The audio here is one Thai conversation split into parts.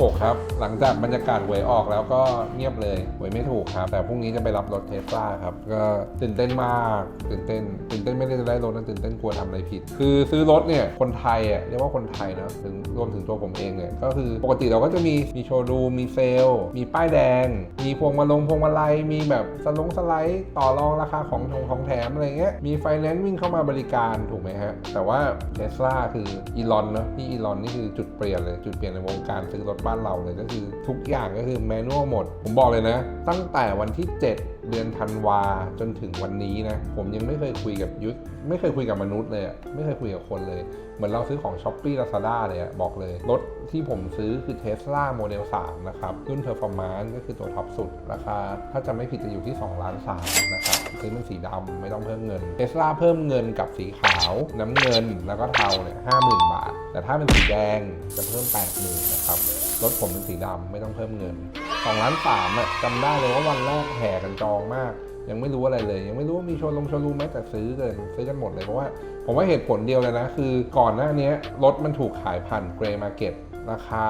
6 ครับ หลังจากบรรยากาศหวยออกแล้วก็เงียบเลยหวยไม่ถูกครับ แต่พรุ่งนี้จะไปรับรถเทสลาครับ ก็ตื่นเต้นมากตื่นเต้น ตื่นเต้นไม่ได้จะได้รถนะตื่นเต้นกลัวทำอะไรผิด คือซื้อรถเนี่ยคนไทยอะเรียกว่าคนไทยนะถึงรวมถึงตัวผมเองเนี่ยก็คือปกติเราก็จะมีมีโชว์รูมมีเซลมีป้ายแดง มีพวงมาลงพวงมาลัยมีแบบสลงสไลด์ต่อรองราคาของของของแถมอะไรเงี้ยมีไฟแนนซ์วิ่งเข้ามาบริการถูกไหมฮะแต่ว่าเทสลาคืออีลอนเนาะที่อีลอนนี่คือจุดเปลี่ยนเลยจุดเปลี่ยนในวงการซื้อรถบ้านเราเลยก็คือ ทุกอย่างก็คือแมนนวลหมด ผมบอกเลยนะ ตั้งแต่วันที่ 7 เดือนธันวาจนถึงวันนี้นะ ผมยังไม่เคยคุยกับยุทธไม่เคยคุยกับมนุษย์เลยไม่เคยคุยกับคนเลย เหมือนเราซื้อของ s h อ p e e Lazada เลยบอกเลย รถที่ผมซื้อคือ Tesla Model 3 นะครับ รุ่น Performance ก็คือตัวท็อปสุดราคาถ้าจำไม่ผิดจะอยู่ที่ 2 ล้าน3นะครับซื้อมันสีดำไม่ต้องเพิ่มเงิน Tesla เพิ่มเงินกับสีขาว น้ำเงินแล้วก็เทาเนี่ย50,000บาท แต่ถ้าเป็นสีแดงจะเพิ่ม80,000นนะครับรถผมเป็นสีดำไม่ต้องเพิ่มเงิน2ล้าน3อะจำได้เลยว่าวันแรกแห่กันจองมาก ยังไม่รู้อะไรเลย ยังไม่รู้ว่ามีโชว์ลงโชว์รูมไหมแต่ซื้อเลยซื้อกันหมดเลยเพราะว่าผมว่าเหตุผลเดียวเลยนะ คือก่อนหน้านี้รถมันถูกขายผ่านเกรย์มาร์เก็ตราคา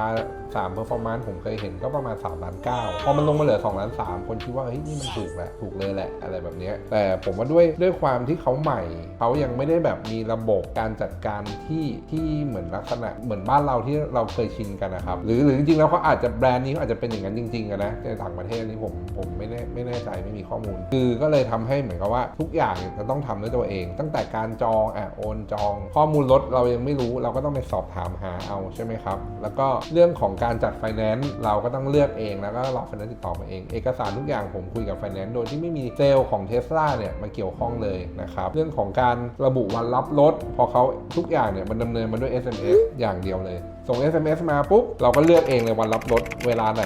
3 performance ผมเคยเห็นก็ประมาณ3ล้าน9พอมันลงมาเหลือ2ล้าน3คนคิดว่าเฮ้ยนี่มันถูกแหละถูกเลยแหละอะไรแบบนี้แต่ผมว่าด้วยด้วยความที่เขาใหม่ เขายังไม่ได้แบบมีระบบการจัดการที่ที่เหมือนลักษณะเหมือนบ้านเราที่เราเคยชินกันนะครับหรือหรือจริงๆแล้วเขาอาจจะแบรนด์นี้เขาอาจจะเป็นอย่างนั้นจริงๆอะนะในต่างประเทศนี่ผมผมไม่แน่ไม่แน่ใจไม่มีข้อมูล คือก็เลยทำให้เหมือนกับว่าทุกอย่างเนี่ยจะต้องทำด้วยตัวเอง ตั้งแต่การจองอะโอนจอง ข้อมูลรถเรายังไม่รู้เราก็ต้องไปสอบถามหาเอาใช่ไหมครับ แล้วก็เรื่องของการจัดไฟแนนซ์เราก็ต้องเลือกเองแล้วก็รอไฟแนนซ์ติดต่อมาเอง เอกสารทุกอย่างผมคุยกับไฟแนนซ์โดยที่ไม่มีเซลล์ของเทสลาเนี่ยมาเกี่ยวข้องเลยนะครับเรื่องของการระบุวันรับรถพอเขาทุกอย่างเนี่ยมันดำเนินมาด้วย SMS อย่างเดียวเลย ส่ง SMS มาปุ๊บเราก็เลือกเองเลยวันรับรถเวลาไหน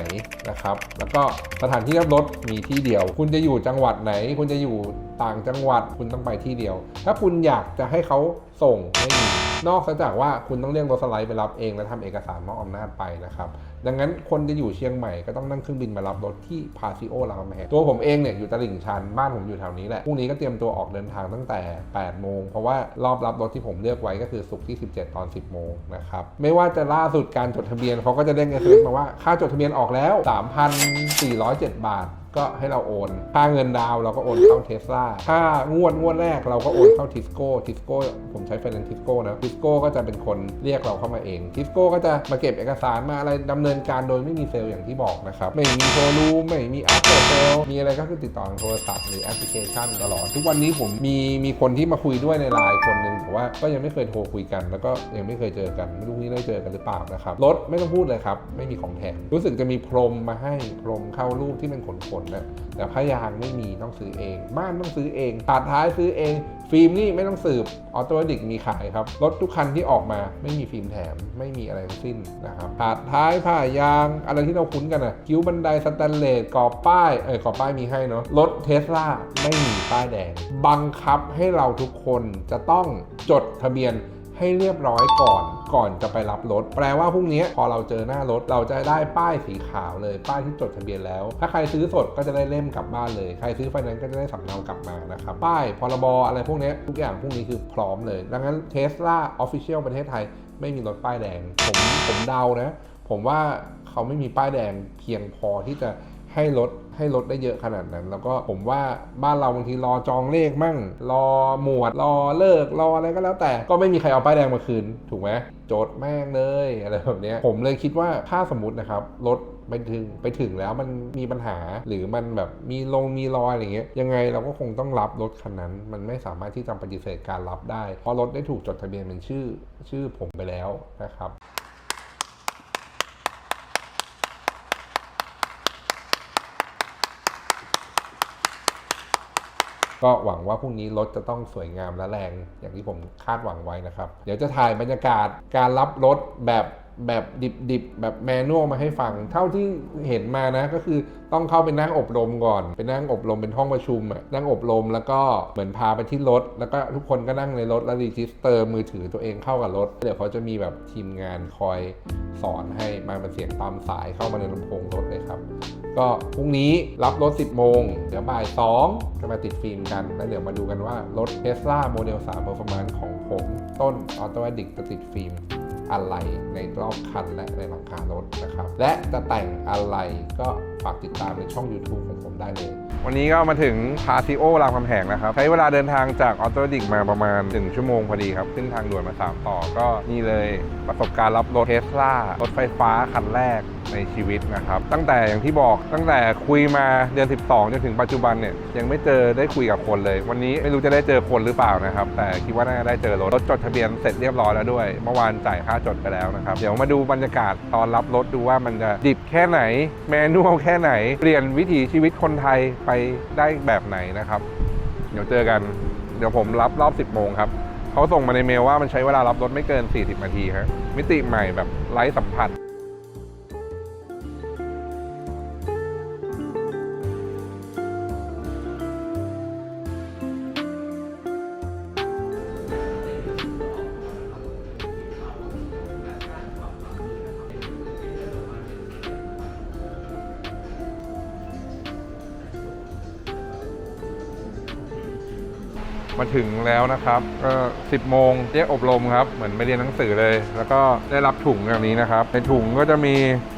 นะครับ แล้วก็สถานที่รับรถมีที่เดียว คุณจะอยู่จังหวัดไหน คุณจะอยู่ต่างจังหวัดคุณต้องไปที่เดียว ถ้าคุณอยากจะให้เขาส่งไม่มีนอกจากว่าคุณต้องเรียกรถสไลด์ไปรับเองและทำเอกสารมอบอำนาจไปนะครับ ดังนั้นคนจะอยู่เชียงใหม่ก็ต้องนั่งเครื่องบินมารับรถที่พาซิโอรามคำแหงตัวผมเองเนี่ยอยู่ตลิ่งชันบ้านผมอยู่แถวนี้แหละพรุ่งนี้ก็เตรียมตัวออกเดินทางตั้งแต่ 8 โมง เพราะว่ารอบรับรถที่ผมเลือกไว้ก็คือศุกร์ที่ 17 ตอน 10 โมงนะครับไม่ว่าจะล่าสุดการจดทะเบียนเขาก็จะเด้งเอสมาว่าค่าจดทะเบียนออกแล้ว 3,407 บาท ก็ให้เราโอน ค่าเงินดาวเราก็โอนเข้าเทสลาค่างวดงวดแรกเราก็โอนเข้าทิสโก้ทิสโก้ผมใช้ไฟแนนซ์ทิสโก้นะทิสโก้ก็จะเป็นคนเรียกเราเข้ามาเองทิสโก้ก็จะมาเก็บเอกสารมาอะไรดำเนินการโดยไม่มีเซลล์อย่างที่บอกนะครับ ไม่มีโชว์รูมไม่มีอัพเดทเซลล์มีอะไรก็คือติดต่อทางโทรศัพท์หรือแอปพลิเคชันตลอด ทุกวันนี้ผมมีมีคนที่มาคุยด้วยในไลน์คนหนึ่งแต่ว่าก็ยังไม่เคยโทรคุยกัน แล้วก็ยังไม่เคยเจอกันไม่รู้นี้ได้เจอกันหรือเปล่านะครับรถไม่ต้องพูดเลยครับไม่มีของแถมรู้สึกจะมีพรมมาให้พรมเข้ารูปที่เป็นขนๆนะแต่พยางไม่มีต้องซื้อเอง บ้านต้องซื้อเองตัดท้ายซื้อเอง ฟิล์มนี่ไม่ต้องสืบออโตดิกมีขายครับ รถทุกคันที่ออกมาไม่มีฟิล์มแถมไม่มีอะไรทั้งสิ้นนะครับตัดท้ายผ่ายาง อะไรที่เราคุ้นกันอะคิ้วบันไดสแตนเลสกรอบป้ายเออกรอบป้ายมีให้เนาะรถเทสลาไม่มีป้ายแดง บังคับให้เราทุกคนจะต้องจดทะเบียน ให้เรียบร้อยก่อนก่อนจะไปรับรถ แปลว่าพรุ่งนี้พอเราเจอหน้ารถเราจะได้ป้ายสีขาวเลย ป้ายที่จดทะเบียนแล้ว ถ้าใครซื้อสดก็จะได้เล่มกลับบ้านเลย ใครซื้อไฟแนนซ์ก็จะได้สำเนากลับมานะครับป้ายพรบอะไรพวกนี้ทุกอย่างพวกนี้คือพร้อมเลย ดังนั้นเทสลาออฟฟิเชียลประเทศไทย ไม่มีรถป้ายแดง ผมผมเดานะ ผมว่าเขาไม่มีป้ายแดงเพียงพอที่จะให้ลด ให้ลดได้เยอะขนาดนั้น แล้วก็ผมว่าบ้านเราบางทีรอจองเลขมั่ง รอหมวด รอเลิก รออะไรก็แล้วแต่ ก็ไม่มีใครเอาป้ายแดงมาคืน ถูกไหมโจทย์แม่งเลยอะไรแบบเนี้ยผมเลยคิดว่าถ้าสมมตินะครับรถไปถึงไปถึงแล้วมันมีปัญหาหรือมันแบบมีลงมีรอยอะไรเงี้ยยังไงเราก็คงต้องรับรถคันนั้น มันไม่สามารถที่จะปฏิเสธการรับได้ เพราะรถได้ถูกจดทะเบียนเป็นชื่อ ชื่อผมไปแล้วนะครับ ก็หวังว่าพรุ่งนี้รถจะต้องสวยงามและแรง อย่างที่ผมคาดหวังไว้นะครับ เดี๋ยวจะถ่ายบรรยากาศการรับรถแบบ แบบดิบๆ แบบแมนนวลมาให้ฟัง เท่าที่เห็นมานะก็คือต้องเข้าไปนั่งอบรมก่อนไปนั่งอบรมเป็นห้องประชุมอะนั่งอบรมแล้วก็เหมือนพาไปที่รถ แล้วก็ทุกคนก็นั่งในรถแล้วรีจิสเตอร์มือถือตัวเองเข้ากับรถ เดี๋ยวเขาจะมีแบบทีมงานคอยสอนให้มาเป็นเสียงตามสายเข้ามาในลำโพงรถเลยครับ ก็พรุ่งนี้รับรถ 10 โมงเดี๋ยวบ่าย 2 จะมาติดฟิล์มกัน แล้วเดี๋ยวมาดูกันว่ารถ Tesla Model 3 Performance ของผม ต้น Auto Addict จะติดฟิล์ม อะไรในรอบคันและในหลังคารถนะครับ และจะแต่งอะไรก็ฝากติดตามในช่อง YouTube ของผมได้เลย วันนี้ก็มาถึงพาซิโอรามคำแหงนะครับ ใช้เวลาเดินทางจากออโตดิกมาประมาณ 1 ชั่วโมงพอดีครับ ขึ้นทางด่วนมา 3 ต่อก็นี่เลยประสบการณ์รับรถเทสลารถไฟฟ้าคันแรกในชีวิตนะครับ ตั้งแต่อย่างที่บอกตั้งแต่คุยมาเดือน 12 จนถึงปัจจุบันเนี่ยยังไม่เจอได้คุยกับคนเลย วันนี้ไม่รู้จะได้เจอคนหรือเปล่านะครับ แต่คิดว่าน่าจะได้เจอรถรถจดทะเบียนเสร็จเรียบร้อยแล้วด้วย เมื่อวานจ่ายค่าจดไปแล้วนะครับ เดี๋ยวมาดูบรรยากาศตอนรับรถดูว่ามันจะดิบแค่ไหน แมนนวลแค่ไหน เปลี่ยนวิถีชีวิตคนไทยไปได้แบบไหนนะครับ เดี๋ยวเจอกัน เดี๋ยวผมรับรอบ 10 โมงครับเขาส่งมาในเมลว่ามันใช้เวลารับรถไม่เกิน 40 นาทีครับมิติใหม่แบบไร้สัมผัส ถึงแล้วนะครับก็10โมงเรียกอบรมครับ เหมือนไปเรียนหนังสือเลย แล้วก็ได้รับถุงอย่างนี้นะครับ ในถุงก็จะมี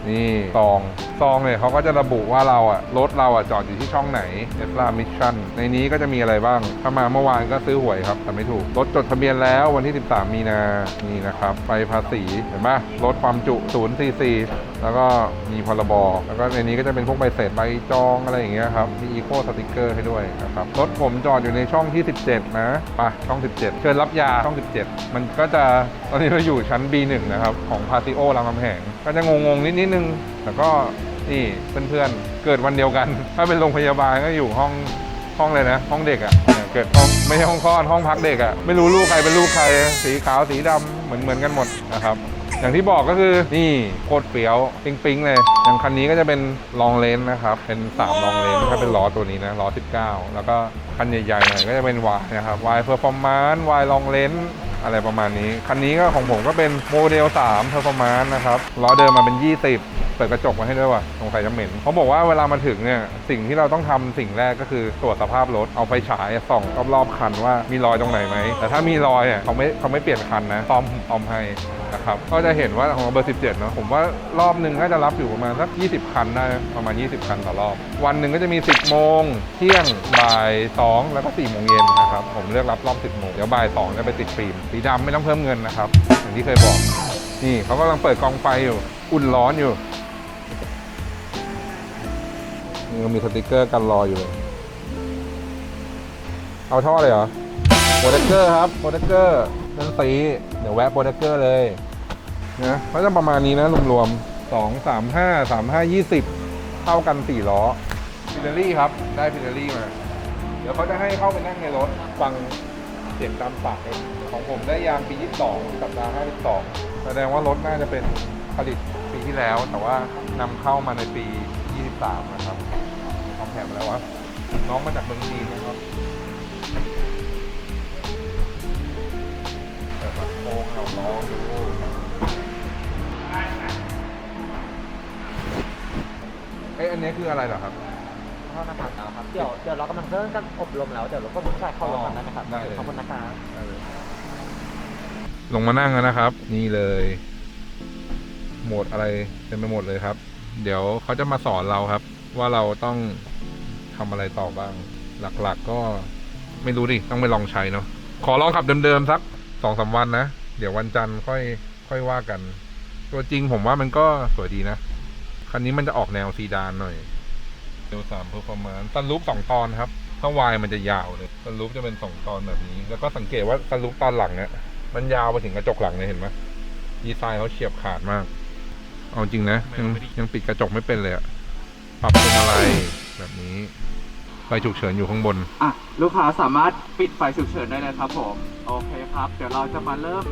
นี่ซองซองเนี่ยเขาก็จะระบุว่าเราอะรถเราอะจอดอยู่ที่ช่องไหน Tesla Mission ในนี้ก็จะมีอะไรบ้าง ถ้ามาเมื่อวานก็ซื้อหวยครับ แต่ไม่ถูก รถจดทะเบียนแล้ววันที่ 13 มีนานี่นะครับไปภาษีเห็นไหมรถความจุ0 cc แล้วก็มีพรบแล้วก็ในนี้ก็จะเป็นพวกใบเสร็จใบจองอะไรอย่างเงี้ยครับมีอีโคสติกเกอร์ให้ด้วยนะครับรถผมจอดอยู่ในช่องที่ 17นะไปช่อง 17 เชิญรับยาช่อง 17 มันก็จะตอนนี้เราอยู่ชั้น B1 นะครับ ของพาติโอรามคำแหงก็จะงงๆนิดนิดนึง แต่ก็นี่เพื่อนๆ เกิดวันเดียวกัน ถ้าเป็นโรงพยาบาลก็อยู่ห้องห้องเลยนะ ห้องเด็กอะ่ะเนี่ยเกิดห้องไม่ใช่ห้องคลอดห้องพักเด็กอะ่ะไม่รู้ลูกใครเป็นลูกใครสีขาวสีดำเหมือนเหมือนกันหมดนะครับ อย่างที่บอกก็คือนี่โคตรเฟี้ยวปิ๊งๆเลย อย่างคันนี้ก็จะเป็นลองเลนนะครับ เป็น3ลองเลนถ้าเป็นล้อตัวนี้นะล้อ19 แล้วก็คันใหญ่ๆหน่อยก็จะเป็นวายนะครับวายเพอร์ฟอร์มานซ์วายลองเลน อะไรประมาณนี้ คันนี้ก็ของผมก็เป็นโมเดล3 Performance นะครับล้อเดิมมาเป็น 20เปิดกระจกมาให้ด้วยว่ะสงสัยจะเหม็นเขาบอกว่าเวลามาถึงเนี่ย สิ่งที่เราต้องทำสิ่งแรกก็คือตรวจสภาพรถ เอาไฟฉายส่องรอบๆคันว่ามีรอยตรงไหนไหม แต่ถ้ามีรอยอะเขาไม่เขาไม่เปลี่ยนคันนะซ่อมซ่อมให้นะครับก็จะเห็นว่าของเบอร์ 17 เนอะผมว่ารอบหนึ่งก็จะรับอยู่ประมาณสัก 20 คันได้ประมาณ 20 คันต่อรอบ วันหนึ่งก็จะมี 10 โมง เที่ยงบ่าย 2 แล้วก็4โมงเย็นนะครับผมเลือกรับรอบ 10 โมงเดี๋ยวบ่าย 2 จะไปติดฟิล์มสีดำไม่ต้องเพิ่มเงินนะครับ อย่างที่เคยบอก นี่เขากำลังเปิดกองไฟอยู่ อุ่นร้อนอยู่นี่ก็มีสติกเกอร์กันรออยู่เลย เอาท่อเลยเหรอโปรเทคเกอร์ครับโปรเทคเกอร์นั่นตีเดี๋ยวแวะโปรเทคเกอร์เลยนะก็จะประมาณนี้นะรวมๆสองสามห้าสามห้ายี่สิบเท่ากันสี่ล้อพิเนลี่ครับ ได้พิเนลี่มา เดี๋ยวเขาจะให้เข้าไปนั่งในรถฟังเสียงตามสายของ ผมได้ยางปี 22 สัปดาห์ 52 แสดงว่ารถน่าจะเป็นผลิตปีที่แล้ว แต่ว่านำเข้ามาในปี 23 นะครับทำแผนมาแล้ววะน้องมาจากเมืองจีนนะครับเปิดมาโค้งเอาล้อดูเอ้ยอันนี้คืออะไรเหรอครับเข้านะครับครับ เดี๋ยวเดี๋ยวเรากำลังเริ่มการอบรมแล้ว เดี๋ยวเราก็ใส่เข้าลงกันนะครับได้เลย ขอบคุณนะครับ ลงมานั่งแล้วนะครับ นี่เลย โหมดอะไรเต็มไปหมดเลยครับ เดี๋ยวเขาจะมาสอนเราครับ ว่าเราต้องทำอะไรต่อบ้าง หลักๆก็ไม่รู้ดิต้องไปลองใช้เนาะขอลองขับเดิมๆสักสองสามวันนะ เดี๋ยววันจันทร์ค่อยค่อยว่ากัน ตัวจริงผมว่ามันก็สวยดีนะ คันนี้มันจะออกแนวซีดานหน่อยเดลสามเพอร์ฟอร์มานซันรูปสองตอนครับ ถ้าวายมันจะยาวเลยซันรูปจะเป็นสองตอนแบบนี้ แล้วก็สังเกตว่าซันรูปตอนหลังเนี่ย มันยาวไปถึงกระจกหลังเลยเห็นไหมดีไซน์เขาเฉียบขาดมาก เอาจริงนะยังยังปิดกระจกไม่เป็นเลยอะปรับพวงมาลัยแบบนี้ไฟฉุกเฉินอยู่ข้างบน อะ ลูกค้าสามารถปิดไฟฉุกเฉินได้เลยครับผม โอเคครับ เดี๋ยวเราจะมาเริ่ม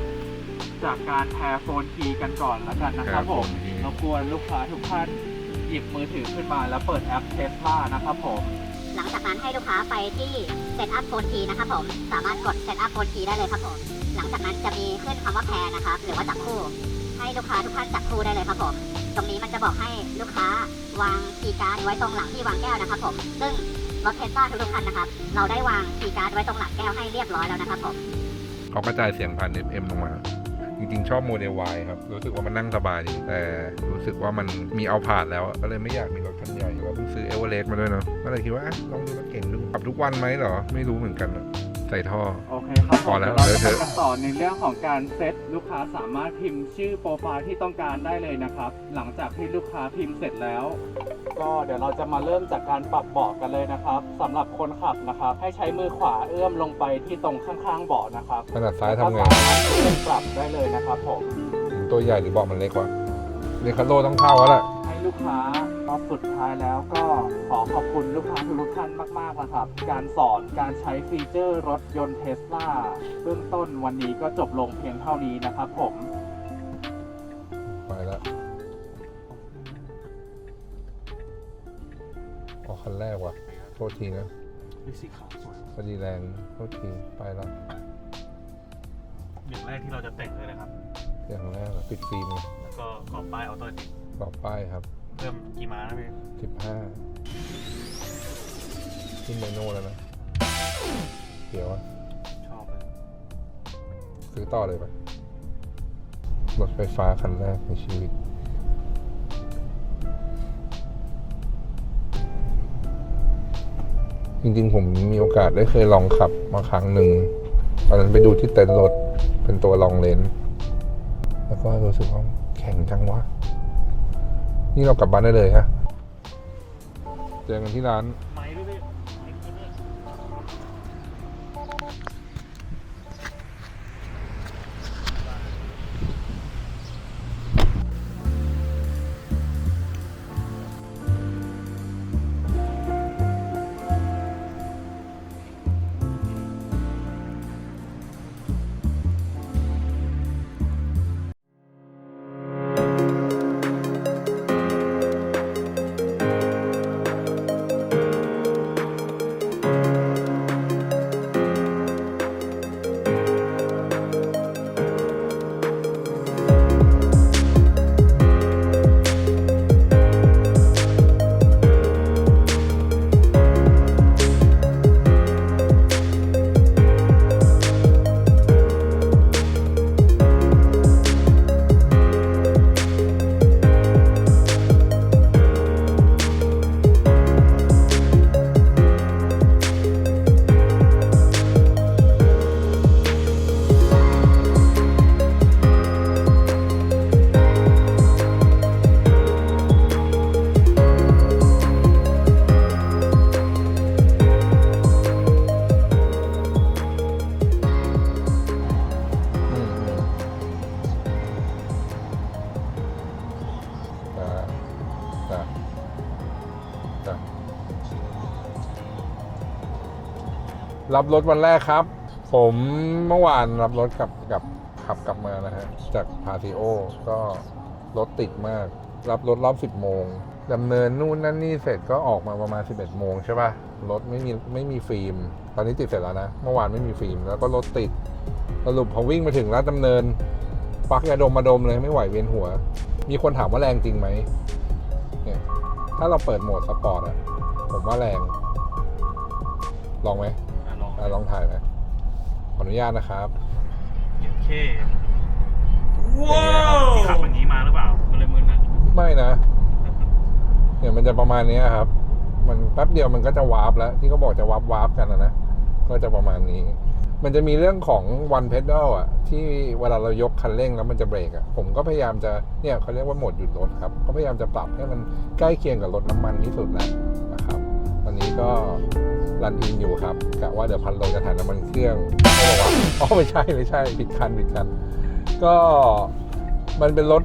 จากการแพร์โฟนคีย์กันก่อนแล้วกันนะครับผมแพร์โฟนคีย์รบกวนลูกค้าทุกท่านหยิบมือถือขึ้นมาแล้วเปิดแอปเทสลานะครับผม หลังจากนั้นให้ลูกค้าไปที่ Setup Phone Key นะครับผม สามารถกด Setup Phone Key ได้เลยครับผม หลังจากนั้นจะมีขึ้นคำว่าแพรนะครับ หรือว่าจับคู่ ให้ลูกค้าทุกท่านจับคู่ได้เลยครับผม ตรงนี้มันจะบอกให้ลูกค้าวางคีย์การ์ดไว้ตรงหลังที่วางแก้วนะครับ ผม ซึ่งรถเทสลาทุกๆคันนะครับ เราได้วางคีย์การ์ดไว้ตรงหลังแก้วให้เรียบร้อยแล้วนะครับผมเขากระจายเสียงผ่าน FM ลงมาจริงๆ ชอบโมเดล Y ครับ รู้สึกว่ามันนั่งสบายดีแต่รู้สึกว่ามันมีเอาผ่านแล้ว ก็เลยไม่อยากมีรถคันใหญ่ว่าเพิ่งซื้อเอเวอเรสต์มาด้วยเนาะก็เลยคิดว่าลองดูรถเก่งดูขับทุกวันไหมเหรอ ไม่รู้เหมือนกันอะ ใส่ท่อ โอเคครับพอแล้วเราจะเถไปอะกันต่อในเรื่องของการเซตลูกค้าสามารถพิมพ์ชื่อโปรไฟล์ที่ต้องการได้เลยนะครับ หลังจากที่ลูกค้าพิมพ์เสร็จแล้ว ก็เดี๋ยวเราจะมาเริ่มจากการปรับเบาะกันเลยนะครับสำหรับคนขับนะครับ ให้ใช้มือขวาเอื้อมลงไปที่ตรงข้างๆเบาะนะครับขนาดซ้ายทำไงแล้วก็สามารถเลื่อนปรับได้เลยนะครับผม ตัวใหญ่หรือเบาะมันเล็กวะเรคาโลต้องเท่าแล้วแหละให้ ลูกค้ารอบสุดท้ายแล้วก็ขอขอบคุณลูกค้าทุกท่านมากๆนะครับ การสอนการใช้ฟีเจอร์รถยนต์เทสลาเบื้องต้นวันนี้ก็จบลงเพียงเท่านี้นะครับผมไปแล้วออกคันแรกว่ะ โทษทีนะสีขาวสวยพอดีแรงโทษทีไปแล้วอย่างแรกที่เราจะแต่งเลยนะครับ อย่างแรกอะปิดฟิล์มเลยแล้วก็กรอบป้ายออโต้ติ กรอบป้ายครับเพิ่มกี่ม้านะพี่สิบห้าขึ้นไมโน่แล้วนะเดี๋ยวอะชอบเลยซื้อต่อเลยปะรถไฟฟ้าคันแรกในชีวิต จริงๆ ผมมีโอกาสได้เคยลองขับมาครั้งหนึ่ง ตอนนั้นไปดูที่เต็นท์รถเป็นตัวลองเลนส์แล้วก็รู้สึกว่าแข็งจังวะ นี่เรากลับบ้านได้เลยฮะเจอกันที่ร้าน รับรถวันแรกครับ ผมเมื่อวานรับรถกับกับขับกลับมานะฮะจากพาซิโอก็รถติดมาก รับรถรอบสิบโมงดำเนินนู่นนั่นนี่เสร็จก็ออกมาประมาณ 11 โมงใช่ป่ะรถไม่มีไม่มีฟิล์ม ตอนนี้ติดเสร็จแล้วนะ เมื่อวานไม่มีฟิล์มแล้วก็รถติดสรุปพอวิ่งมาถึงร้านดำเนิน ปักยาดมมาดมเลยไม่ไหวเวียนหัว มีคนถามว่าแรงจริงไหมเนี่ยถ้าเราเปิดโหมดสปอร์ตอะผมว่าแรง ลองไหม อะลองอะลองถ่ายไหมขออนุญาตนะครับโอเคว้าวที่ขับอย่างนี้มาหรือเปล่า มันเลยมึนนะไม่นะ เนี่ยมันจะประมาณเนี้ยครับ มันแป๊บเดียวมันก็จะวาร์ปแล้ว ที่เขาบอกจะวาร์ปวาร์ปกันนะนะ ก็จะประมาณนี้ มันจะมีเรื่องของ one pedal อะ ที่เวลาเรายกคันเร่งแล้วมันจะเบรกอะ ผมก็พยายามจะ เนี่ยเขาเรียกว่าโหมดหยุดรถครับ ก็พยายามจะปรับให้มันใกล้เคียงกับรถน้ำมันที่สุดแล้วนะครับตอนนี้ก็ รันอินอยู่ครับกะว่าเดี๋ยวพันโลจะถ่ายน้ำมันเครื่องเขาบอกว่าอ๋อไม่ใช่ไม่ใช่ผิดคันผิดคัน ก็มันเป็นรถ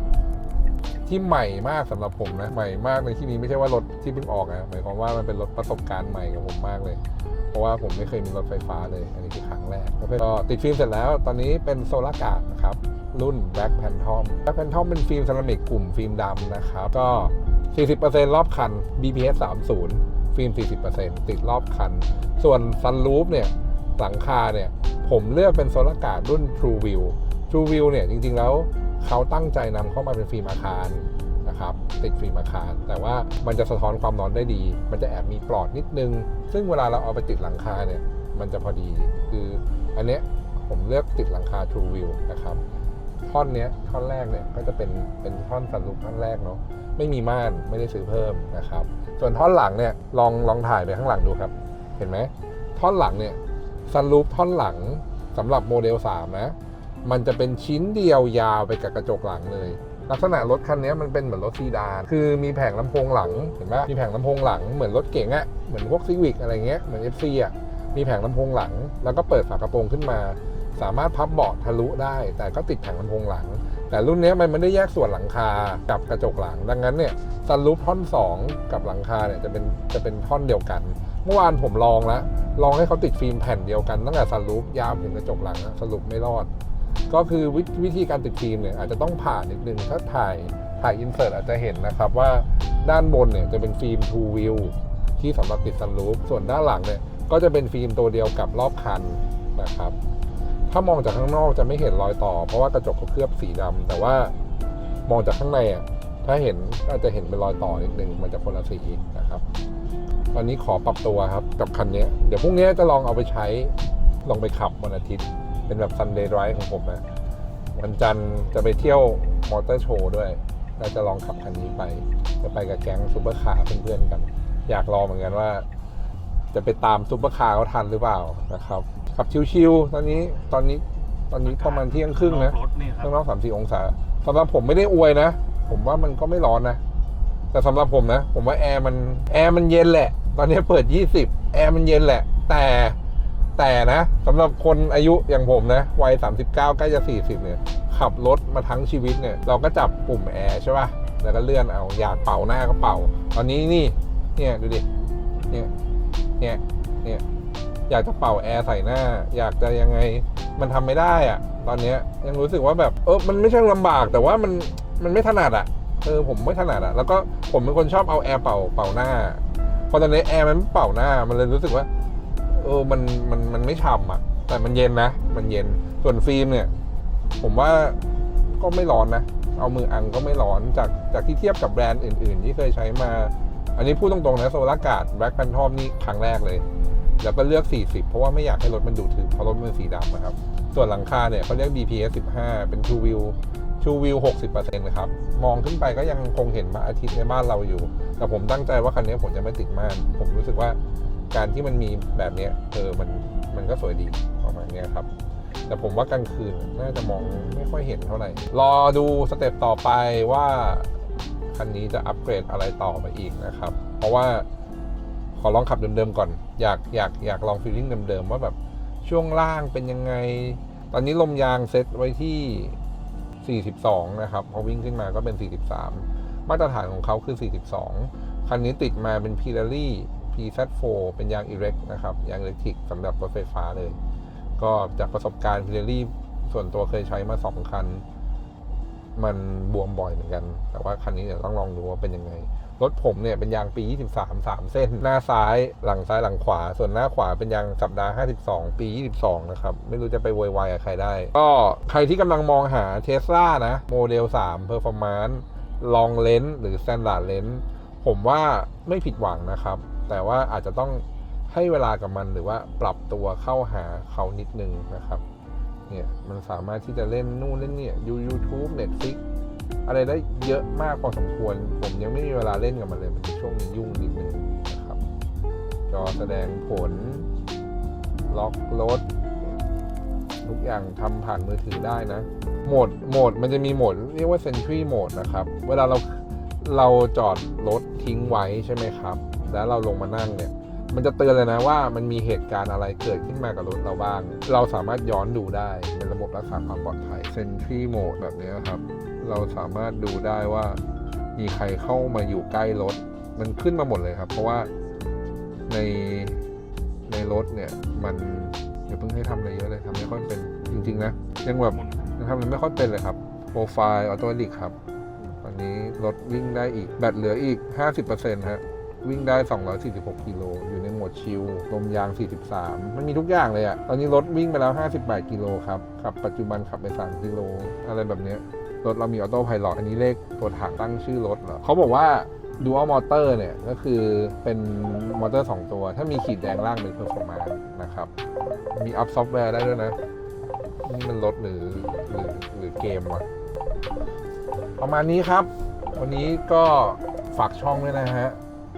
ที่ใหม่มากสำหรับผมนะใหม่มากในที่นี้ไม่ใช่ว่ารถที่เพิ่งออกนะหมายความว่ามันเป็นรถประสบการณ์ใหม่กับผมมากเลย เพราะว่าผมไม่เคยมีรถไฟฟ้าเลย อันนี้คือครั้งแรกก็ติดฟิล์มเสร็จแล้ว ตอนนี้เป็นโซลาร์การ์ดนะครับ รุ่น Black Phantom Black Phantom เป็นฟิล์มเซรามิกกลุ่มฟิล์มดำนะครับ ก็ 40%รอบคัน BPS 30 ฟิล์ม 40%ติดรอบคัน ส่วนซันรูฟเนี่ยหลังคาเนี่ยผมเลือกเป็นโซลาร์กาดรุ่น True View True View เนี่ยจริงๆแล้วเขาตั้งใจนำเข้ามาเป็นฟิล์มอาคารนะครับติดฟิล์มอาคาร แต่ว่ามันจะสะท้อนความร้อนได้ดี มันจะแอบมีปลอดนิดนึง ซึ่งเวลาเราเอาไปติดหลังคาเนี่ยมันจะพอดีคืออันเนี้ยผมเลือกติดหลังคา True View นะครับท่อนเนี้ยท่อนแรกเนี่ยก็จะเป็นเป็นท่อนสันลูปท่อนแรกเนาะไม่มีม่านไม่ได้ซื้อเพิ่มนะครับ ส่วนท่อนหลังเนี่ยลองลองถ่ายไปข้างหลังดูครับ เห็นไหมท่อนหลังเนี่ยซันรูปท่อนหลังสำหรับโมเดล 3 นะ มันจะเป็นชิ้นเดียวยาวไปกับกระจกหลังเลย ลักษณะรถคันนี้มันเป็นเหมือนรถซีดาน คือมีแผงลำโพงหลัง เห็นไหมมีแผงลำโพงหลังเหมือนรถเก๋งอะเหมือนพวกซีวิกอะไรเงี้ย เหมือน FC อะมีแผงลำโพงหลัง แล้วก็เปิดฝากระโปรงขึ้นมา สามารถพับเบาะทะลุได้ แต่ก็ติดแผงลำโพงหลัง แต่รุ่นนี้มันไม่ได้แยกส่วนหลังคากับกระจกหลัง ดังนั้นเนี่ยซันรูปท่อน 2 กับหลังคาเนี่ยจะเป็นจะเป็นท่อนเดียวกัน เมื่อวานผมลองแล้วลองให้เขาติดฟิล์มแผ่นเดียวกันตั้งแต่ซันรูปยาวถึงกระจกหลังสรุปไม่รอด ก็คือววิธีการติดฟิล์มเนี่ยอาจจะต้องผ่านนิดนึงถ้าถ่ายถ่ายอินเสิร์ตอาจจะเห็นนะครับว่าด้านบนเนี่ยจะเป็นฟิล์ม True View ที่สำหรับติดซันรูฟส่วนด้านหลังเนี่ยก็จะเป็นฟิล์มตัวเดียวกับรอบคันนะครับ ถ้ามองจากข้างนอกจะไม่เห็นรอยต่อ เพราะว่ากระจกเขาเคลือบสีดำแต่ว่ามองจากข้างในอะถ้าเห็นก็อาจจะเห็นเป็นรอยต่อนิดนึงมันจะคนละสีนะครับ ตอนนี้ขอปรับตัวครับกับคันนี้เดี๋ยวพรุ่งนี้จะลองเอาไปใช้ลองไปขับวันอาทิตย์ เป็นแบบ Sunday Drive ของผมนะวันจันทร์จะไปเที่ยวมอเตอร์โชว์ด้วยเราจะลองขับคันนี้ไป จะไปกับแก๊งซูเปอร์คาร์เพื่อนๆกัน อยากลองเหมือนกันว่า จะไปตามซูเปอร์คาร์เขาทันหรือเปล่านะครับ ขับชิวๆตอนนี้ตอนนี้ตอนนี้ประมาณเที่ยงครึ่งนะรถนี่ครับข้างนอกสามสี่องศาสำหรับผมไม่ได้อวยนะ ผมว่ามันก็ไม่ร้อนนะ แต่สำหรับผมนะ ผมว่าแอร์มันแอร์มันเย็นแหละ ตอนนี้เปิด 20 แอร์มันเย็นแหละ แต่แต่นะสำหรับคนอายุอย่างผมนะ วัย 39 ใกล้จะ 40 เนี่ย ขับรถมาทั้งชีวิตเนี่ย เราก็จับปุ่มแอร์ใช่ป่ะ แล้วก็เลื่อนเอาอยากเป่าหน้าก็เป่า ตอนนี้นี่ เนี่ยดูดิ เนี่ย เนี่ย เนี่ย อยากจะเป่าแอร์ใส่หน้า อยากจะยังไงมันทำไม่ได้อะตอนเนี้ยยังรู้สึกว่าแบบเออมันไม่ใช่ลำบากแต่ว่ามันมันไม่ถนัดอะเออผมไม่ถนัดอะแล้วก็ผมเป็นคนชอบเอาแอร์เป่าเป่าหน้าพอตอนนี้แอร์มันไม่เป่าหน้ามันเลยรู้สึกว่าเออมันมันมันไม่ฉ่ำอะแต่มันเย็นนะ มันเย็นส่วนฟิล์มเนี่ย ผมว่าก็ไม่ร้อนนะ เอามืออังก็ไม่ร้อนจากจากที่เทียบกับแบรนด์อื่น ๆ ที่เคยใช้มา อันนี้พูดตรง ๆ นะโซลากาดแบล็กแพนทอมนี่ครั้งแรกเลย แล้วก็เลือก 40 เพราะว่าไม่อยากให้รถมันดูถึงเพราะรถมันสีดำนะครับ ส่วนหลังคาเนี่ยเขาเรียก DPS 15 เป็น True View True View 60%นะครับ มองขึ้นไปก็ยังคงเห็นพระอาทิตย์ในบ้านเราอยู่ แต่ผมตั้งใจว่าคันนี้ผมจะไม่ติดม่าน ผมรู้สึกว่าการที่มันมีแบบนี้เออ มัน มันก็สวยดีประมาณนี้ครับ แต่ผมว่ากลางคืนน่าจะมองไม่ค่อยเห็นเท่าไหร่ รอดูสเต็ปต่อไปว่าคันนี้จะอัปเกรดอะไรต่อไปอีกนะครับ เพราะว่า ขอลองขับเดิมๆก่อน อยากอยากอยากลองฟีลลิ่งเดิมๆว่าแบบช่วงล่างเป็นยังไง ตอนนี้ลมยางเซ็ตไว้ที่ 42 นะครับ พอวิ่งขึ้นมาก็เป็น 43 มาตรฐานของเขาคือ 42 คันนี้ติดมาเป็น p i r a l i PZ4 เป็นยาง Erect นะครับ ยางอิเล็กทริกสำหรับรถไฟฟ้าเลย ก็จากประสบการณ์ p i r a l i ส่วนตัวเคยใช้มา 2 คัน มันบวมบ่อยเหมือนกัน แต่ว่าคันนี้เดี๋ยวต้องลองดูว่าเป็นยังไง รถผมเนี่ยเป็นยางปี 23 3 เส้น หน้าซ้ายหลังซ้ายหลังขวา ส่วนหน้าขวาเป็นยางสัปดาห์ 52 ปี 22 นะครับ ไม่รู้จะไปโวยวายกับใครได้ ก็ใครที่กำลังมองหาเทสลานะ โมเดล 3 Performance ลองเลนหรือ Standard Lens ผมว่าไม่ผิดหวังนะครับ แต่ว่าอาจจะต้องให้เวลากับมันหรือว่าปรับตัวเข้าหาเขานิดนึงนะครับเนี่ยมันสามารถที่จะเล่นนู่นเล่นนี่ยยู YouTube Netflix อะไรได้เยอะมากพอสมควร ผมยังไม่มีเวลาเล่นกับมันเลยมันช่วงยุ่งนิดนึงนะครับ จอแสดงผล ล็อกรถทุกอย่างทำผ่านมือถือได้นะ โหมดโหมดมันจะมีโหมดเรียกว่า Sentry Mode นะครับ เวลาเราเราจอดรถทิ้งไว้ใช่ไหมครับ แล้วเราลงมานั่งเนี่ย มันจะเตือนเลยนะว่ามันมีเหตุการณ์อะไรเกิดขึ้นมากับรถเราบ้าง เราสามารถย้อนดูได้เป็นระบบรักษาความปลอดภัย Sentry Mode แบบนี้ครับ เราสามารถดูได้ว่ามีใครเข้ามาอยู่ใกล้รถ มันขึ้นมาหมดเลยครับ เพราะว่าในในรถเนี่ยมันอย่าเพิ่งให้ทำอะไรเยอะเลยทำไม่ค่อยเป็นจริง ๆ นะยังแบบยังทำอะไรไม่ค่อยเป็นเลยครับโปรไฟล์ออโตเมติกครับตอนนี้รถวิ่งได้อีก แบตเหลืออีก 50%ฮะวิ่งได้ 246 กิโล อยู่ในโหมดชิล ลมยาง 43 มันมีทุกอย่างเลยอะตอนนี้รถวิ่งไปแล้ว 58 กิโลครับ ขับปัจจุบันขับไป 3 กิโล อะไรแบบเนี้ย ถเรามีออโต้พายโลอันนี้เลขตัวถังตั้งชื่อรถเหรอเขาบอกว่าดูอัลมอเตอร์เนี่ย ก็คือเป็นมอเตอร์ 2 ตัว ถ้ามีขีดแดงล่างเป็นเพอร์ฟอร์มานะครับ มีอัพซอฟต์แวร์ได้ด้วยนะ นี่มันรถหรือหรือหรือเกมวะประมาณนี้ครับ วันนี้ก็ฝากช่องด้วยนะฮะ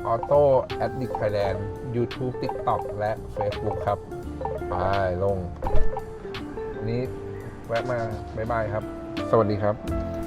ออโต้แอดดิกไทยแลนด์ยูทูบติ๊กต็อกและ Facebook ครับ ไปลงวันี้แวะมา บ๊ายบายครับ สวัสดีครับ